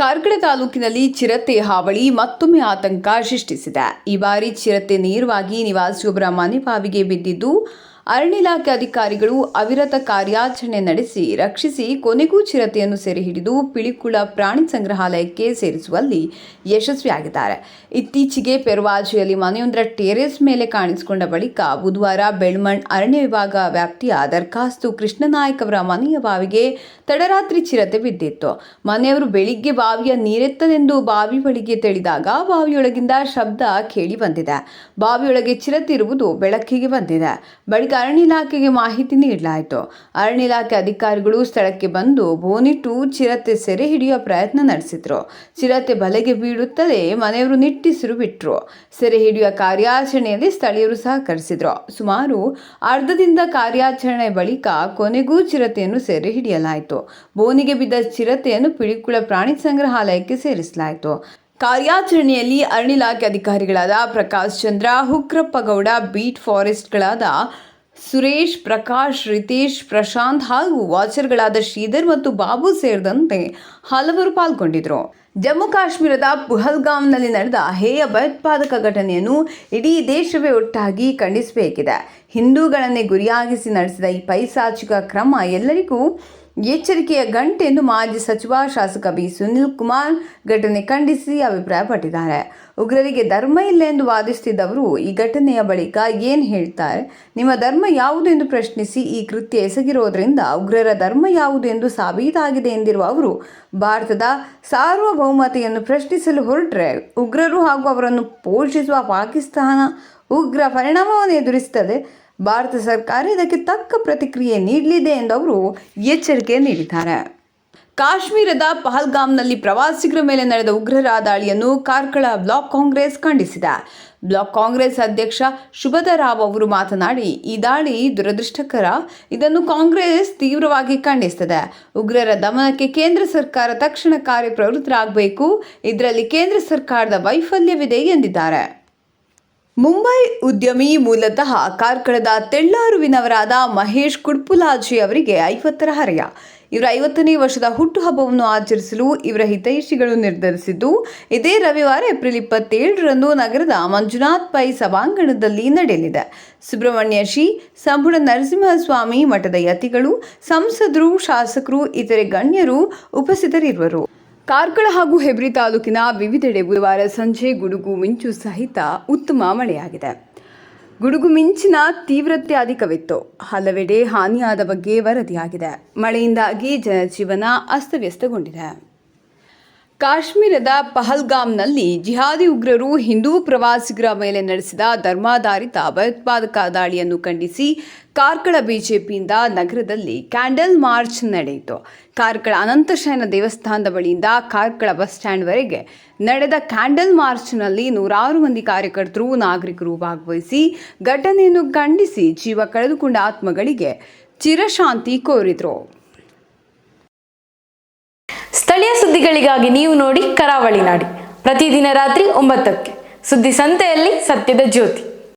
ಕಾರ್ಕಳ ತಾಲೂಕಿನಲ್ಲಿ ಚಿರತೆ ಹಾವಳಿ ಮತ್ತೊಮ್ಮೆ ಆತಂಕ ಸೃಷ್ಟಿಸಿದೆ. ಈ ಬಾರಿ ಚಿರತೆ ನೇರವಾಗಿ ನಿವಾಸಿಯೊಬ್ಬರ ಮನೆ ಬಾವಿಗೆ ಬಿದ್ದಿದ್ದು ಅರಣ್ಯ ಇಲಾಖೆ ಅಧಿಕಾರಿಗಳು ಅವಿರತ ಕಾರ್ಯಾಚರಣೆ ನಡೆಸಿ ರಕ್ಷಿಸಿ ಕೊನೆಗೂ ಚಿರತೆಯನ್ನು ಸೆರೆ ಹಿಡಿದು ಪಿಳಿಕುಳ ಪ್ರಾಣಿ ಸಂಗ್ರಹಾಲಯಕ್ಕೆ ಸೇರಿಸುವಲ್ಲಿ ಯಶಸ್ವಿಯಾಗಿದ್ದಾರೆ. ಇತ್ತೀಚೆಗೆ ಪೆರ್ವಾಜಿಯಲ್ಲಿ ಮನೆಯೊಂದರ ಟೆರೇಸ್ ಮೇಲೆ ಕಾಣಿಸಿಕೊಂಡ ಬಳಿಕ ಬುಧವಾರ ಬೆಳ್ಮಣ್ ಅರಣ್ಯ ವಿಭಾಗ ವ್ಯಾಪ್ತಿಯ ದರ್ಖಾಸ್ತು ಕೃಷ್ಣನಾಯಕ್ ಅವರ ಮನೆಯ ಬಾವಿಗೆ ತಡರಾತ್ರಿ ಚಿರತೆ ಬಿದ್ದಿತ್ತು. ಮನೆಯವರು ಬೆಳಿಗ್ಗೆ ಬಾವಿಯ ನೀರೆತ್ತದೆಂದು ಬಾವಿ ಬಳಿಗೆ ತೆಳಿದಾಗ ಬಾವಿಯೊಳಗಿಂದ ಶಬ್ದ ಕೇಳಿ ಬಂದಿದೆ. ಬಾವಿಯೊಳಗೆ ಚಿರತೆ ಇರುವುದು ಬೆಳಕಿಗೆ ಬಂದಿದೆ. ಬಳಿಕ ಅರಣ್ಯ ಇಲಾಖೆಗೆ ಮಾಹಿತಿ ನೀಡಲಾಯಿತು. ಅರಣ್ಯ ಇಲಾಖೆ ಅಧಿಕಾರಿಗಳು ಸ್ಥಳಕ್ಕೆ ಬಂದು ಬೋನಿಟ್ಟು ಚಿರತೆ ಸೆರೆ ಹಿಡಿಯುವ ಪ್ರಯತ್ನ ನಡೆಸಿದ್ರು. ಚಿರತೆ ಬಲೆಗೆ ಬೀಳುತ್ತದೆ ಮನೆಯವರು ನಿಟ್ಟಿಸಿರು ಬಿಟ್ರು ಸೆರೆ ಹಿಡಿಯುವ ಕಾರ್ಯಾಚರಣೆಯಲ್ಲಿ ಸ್ಥಳೀಯರು ಸಹಕರಿಸಿದ್ರು. ಸುಮಾರು ಅರ್ಧದಿಂದ ಕಾರ್ಯಾಚರಣೆ ಬಳಿಕ ಕೊನೆಗೂ ಚಿರತೆಯನ್ನು ಸೆರೆ ಹಿಡಿಯಲಾಯಿತು. ಬೋನಿಗೆ ಬಿದ್ದ ಚಿರತೆಯನ್ನು ಪಿಳಿಕುಳ ಪ್ರಾಣಿ ಸಂಗ್ರಹಾಲಯಕ್ಕೆ ಸೇರಿಸಲಾಯಿತು. ಕಾರ್ಯಾಚರಣೆಯಲ್ಲಿ ಅರಣ್ಯ ಇಲಾಖೆ ಅಧಿಕಾರಿಗಳಾದ ಪ್ರಕಾಶ್ ಚಂದ್ರ ಹುಕ್ರಪ್ಪಗೌಡ ಬೀಟ್ ಫಾರೆಸ್ಟ್ಗಳಾದ ಸುರೇಶ್, ಪ್ರಕಾಶ್, ರಿತೇಶ್, ಪ್ರಶಾಂತ್ ಹಾಗೂ ವಾಚರ್ಗಳಾದ ಶ್ರೀಧರ್ ಮತ್ತು ಬಾಬು ಸೇರಿದಂತೆ ಹಲವರು ಪಾಲ್ಗೊಂಡಿದ್ದರು. ಜಮ್ಮು ಕಾಶ್ಮೀರದ ಪುಹಲ್ಗಾಮ್ನಲ್ಲಿ ನಡೆದ ಹೇಯ ಭಯೋತ್ಪಾದಕ ಘಟನೆಯನ್ನು ಇಡೀ ದೇಶವೇ ಒಟ್ಟಾಗಿ ಖಂಡಿಸಬೇಕಿದೆ. ಹಿಂದೂಗಳನ್ನೇ ಗುರಿಯಾಗಿಸಿ ನಡೆಸಿದ ಈ ಪೈಸಾಚಿಕ ಕ್ರಮ ಎಲ್ಲರಿಗೂ ಎಚ್ಚರಿಕೆಯ ಗಂಟೆ ಎಂದು ಮಾಜಿ ಸಚಿವ ಶಾಸಕ ಬಿ. ಸುನಿಲ್ ಕುಮಾರ್ ಘಟನೆ ಖಂಡಿಸಿ ಅಭಿಪ್ರಾಯಪಟ್ಟಿದ್ದಾರೆ. ಉಗ್ರರಿಗೆ ಧರ್ಮ ಇಲ್ಲ ಎಂದು ವಾದಿಸುತ್ತಿದ್ದವರು ಈ ಘಟನೆಯ ಬಳಿಕ ಏನು ಹೇಳ್ತಾರೆ? ನಿಮ್ಮ ಧರ್ಮ ಯಾವುದು ಎಂದು ಪ್ರಶ್ನಿಸಿ ಈ ಕೃತ್ಯ ಎಸಗಿರೋದ್ರಿಂದ ಉಗ್ರರ ಧರ್ಮ ಯಾವುದು ಎಂದು ಸಾಬೀತಾಗಿದೆ ಎಂದಿರುವ ಅವರು, ಭಾರತದ ಸಾರ್ವಭೌಮತೆಯನ್ನು ಪ್ರಶ್ನಿಸಲು ಹೊರಟ್ರೆ ಉಗ್ರರು ಹಾಗೂ ಅವರನ್ನು ಪೋಷಿಸುವ ಪಾಕಿಸ್ತಾನ ಉಗ್ರ ಪರಿಣಾಮವನ್ನು ಎದುರಿಸುತ್ತದೆ. ಭಾರತ ಸರ್ಕಾರ ಇದಕ್ಕೆ ತಕ್ಕ ಪ್ರತಿಕ್ರಿಯೆ ನೀಡಲಿದೆ ಎಂದು ಅವರು ಎಚ್ಚರಿಕೆ ನೀಡಿದ್ದಾರೆ. ಕಾಶ್ಮೀರದ ಪಹಲ್ಗಾಮ್ನಲ್ಲಿ ಪ್ರವಾಸಿಗರ ಮೇಲೆ ನಡೆದ ಉಗ್ರರ ದಾಳಿಯನ್ನು ಕಾರ್ಕಳ ಬ್ಲಾಕ್ ಕಾಂಗ್ರೆಸ್ ಖಂಡಿಸಿದೆ. ಬ್ಲಾಕ್ ಕಾಂಗ್ರೆಸ್ ಅಧ್ಯಕ್ಷ ಶುಭದ ರಾವ್ ಅವರು ಮಾತನಾಡಿ, ಈ ದಾಳಿ ದುರದೃಷ್ಟಕರ. ಇದನ್ನು ಕಾಂಗ್ರೆಸ್ ತೀವ್ರವಾಗಿ ಖಂಡಿಸುತ್ತದೆ ಉಗ್ರರ ದಮನಕ್ಕೆ ಕೇಂದ್ರ ಸರ್ಕಾರ ತಕ್ಷಣ ಕಾರ್ಯಪ್ರವೃತ್ತರಾಗಬೇಕು. ಇದರಲ್ಲಿ ಕೇಂದ್ರ ಸರ್ಕಾರದ ವೈಫಲ್ಯವಿದೆ ಎಂದಿದ್ದಾರೆ. ಮುಂಬೈ ಉದ್ಯಮಿ ಮೂಲತಃ ಕಾರ್ಕಳದ ತೆಳ್ಳಾರುವಿನವರಾದ ಮಹೇಶ್ ಕುಡ್ಪುಲಾಜಿ ಅವರಿಗೆ ಐವತ್ತರ ಹರೆಯ. ಇವರ ಐವತ್ತನೇ ವರ್ಷದ ಹುಟ್ಟುಹಬ್ಬವನ್ನು ಆಚರಿಸಲು ಇವರ ಹಿತೈಷಿಗಳು ನಿರ್ಧರಿಸಿದ್ದು, ಇದೇ ರವಿವಾರ ಏಪ್ರಿಲ್ ಇಪ್ಪತ್ತೇಳರಂದು ನಗರದ ಮಂಜುನಾಥ್ ಪೈ ಸಭಾಂಗಣದಲ್ಲಿ ನಡೆಯಲಿದೆ. ಸುಬ್ರಹ್ಮಣ್ಯ ಶ್ರೀ ಸಂಬುಡ ನರಸಿಂಹಸ್ವಾಮಿ ಮಠದ ಯತಿಗಳು, ಸಂಸದರು, ಶಾಸಕರು, ಇತರೆ ಗಣ್ಯರು ಉಪಸ್ಥಿತರಿರುವರು. ಕಾರ್ಕಳ ಹಾಗೂ ಹೆಬ್ರಿ ತಾಲೂಕಿನ ವಿವಿಧೆಡೆ ಬುಧವಾರ ಸಂಜೆ ಗುಡುಗು ಮಿಂಚು ಸಹಿತ ಉತ್ತಮ ಮಳೆಯಾಗಿದೆ. ಗುಡುಗು ಮಿಂಚಿನ ತೀವ್ರತೆ ಅಧಿಕವಿತ್ತು. ಹಲವೆಡೆ ಹಾನಿಯಾದ ಬಗ್ಗೆ ವರದಿಯಾಗಿದೆ. ಮಳೆಯಿಂದಾಗಿ ಜನಜೀವನ ಅಸ್ತವ್ಯಸ್ತಗೊಂಡಿದೆ. ಕಾಶ್ಮೀರದ ಪಹಲ್ಗಾಮ್ನಲ್ಲಿ ಜಿಹಾದಿ ಉಗ್ರರು ಹಿಂದೂ ಪ್ರವಾಸಿಗರ ಮೇಲೆ ನಡೆಸಿದ ಧರ್ಮಾಧಾರಿತ ಭಯೋತ್ಪಾದಕ ದಾಳಿಯನ್ನು ಖಂಡಿಸಿ ಕಾರ್ಕಳ ಬಿಜೆಪಿಯಿಂದ ನಗರದಲ್ಲಿ ಕ್ಯಾಂಡಲ್ ಮಾರ್ಚ್ ನಡೆಯಿತು. ಕಾರ್ಕಳ ಅನಂತಶಯನ ದೇವಸ್ಥಾನದ ಬಳಿಯಿಂದ ಕಾರ್ಕಳ ಬಸ್ ಸ್ಟ್ಯಾಂಡ್ವರೆಗೆ ನಡೆದ ಕ್ಯಾಂಡಲ್ ಮಾರ್ಚ್ನಲ್ಲಿ ನೂರಾರು ಮಂದಿ ಕಾರ್ಯಕರ್ತರು, ನಾಗರಿಕರು ಭಾಗವಹಿಸಿ ಘಟನೆಯನ್ನು ಖಂಡಿಸಿ ಜೀವ ಕಳೆದುಕೊಂಡ ಆತ್ಮಗಳಿಗೆ ಚಿರಶಾಂತಿ ಕೋರಿದರು. ಸ್ಥಳೀಯ ಸುದ್ದಿಗಳಿಗಾಗಿ ನೀವು ನೋಡಿ ಕರಾವಳಿ ನಾಡಿ. ಪ್ರತಿದಿನ ರಾತ್ರಿ ಒಂಬತ್ತಕ್ಕೆ. ಸುದ್ದಿ ಸಂತೆಯಲ್ಲಿ ಸತ್ಯದ ಜ್ಯೋತಿ.